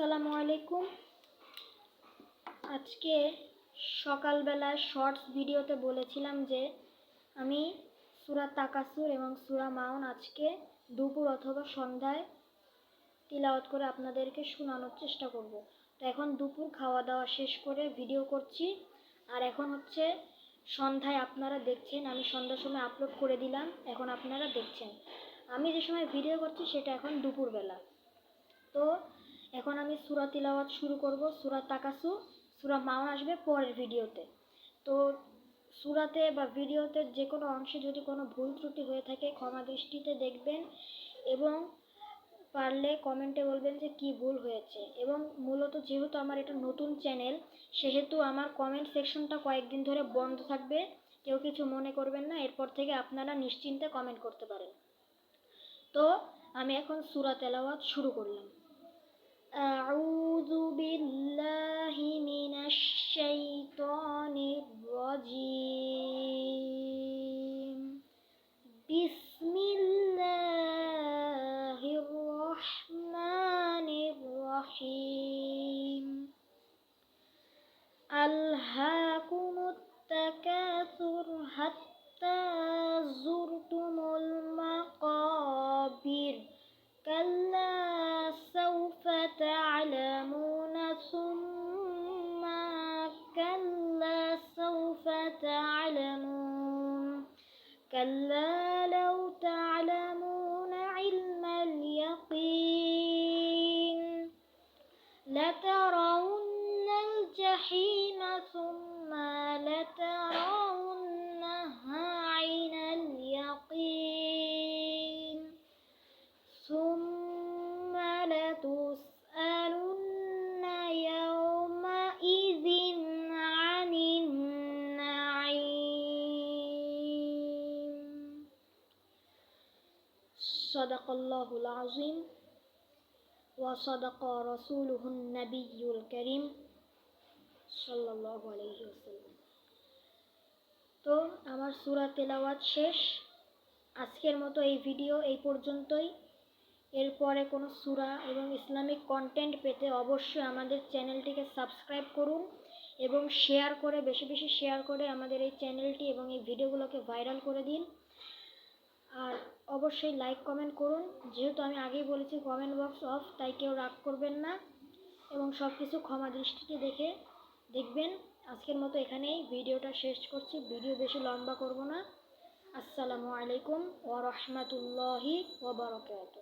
আসসালামু আলাইকুম। আজকে সকালবেলা শর্টস ভিডিওতে বলেছিলাম যে আমি সুরা তাকাসুর এবং সুরা মাউন আজকে দুপুর অথবা সন্ধ্যায় তিলাওয়াত করে আপনাদেরকে শোনানোর চেষ্টা করব। তো এখন দুপুর খাওয়া দাওয়া শেষ করে ভিডিও করছি। আর এখন হচ্ছে সন্ধ্যায় আপনারা দেখছেন, আমি সন্ধ্যার সময় আপলোড করে দিলাম, এখন আপনারা দেখছেন। আমি যে সময় ভিডিও করছি সেটা এখন দুপুরবেলা। তো এখন আমি সুরা তিলাওয়াত শুরু করব, সুরা তাকাসু, সুরা মাউন আসবে পরের ভিডিওতে। তো সুরাতে বা ভিডিওতে যে কোনো অংশে যদি কোনো ভুল ত্রুটি হয়ে থাকে, ক্ষমা দৃষ্টিতে দেখবেন এবং পারলে কমেন্টে বলবেন যে কি ভুল হয়েছে। এবং মূলত যেহেতু আমার এটা নতুন চ্যানেল, সেহেতু আমার কমেন্ট সেকশনটা কয়েকদিন ধরে বন্ধ থাকবে। কেউ কিছু মনে করবেন না, এরপর থেকে আপনারা নিশ্চিন্তে কমেন্ট করতে পারেন। তো আমি এখন সুরা তেলাওয়াত শুরু করলাম। كلا لو تعلمون علم اليقين لترون الجحيم ثم لترونها صدق الله العظيم وصدق رسوله النبي الكريم صلى الله عليه وسلم তো আমার সুরা তেলাওয়াত শেষ আজকের মতো এই ভিডিও এই পর্যন্তই এরপরে কোনো সুরা এবং ইসলামিক কন্টেন্ট পেতে অবশ্যই আমাদের চ্যানেলটিকে সাবস্ক্রাইব করুন এবং শেয়ার করে বেশি বেশি শেয়ার করে আমাদের এই চ্যানেলটি এবং এই ভিডিওগুলোকে ভাইরাল করে দিন আর অবশ্যই লাইক কমেন্ট করুন। যেহেতু আমি আগেই বলেছি কমেন্ট বক্স অফ তাই কেউ রাগ করবেন না। এবং সব কিছু ক্ষমা দৃষ্টিতে দেখে দেখবেন। আজকের মতো এখানেই ভিডিওটা শেষ করছি। ভিডিও বেশি লম্বা করব না। আসসালামু আলাইকুম ওয়া বারাকাতুহু।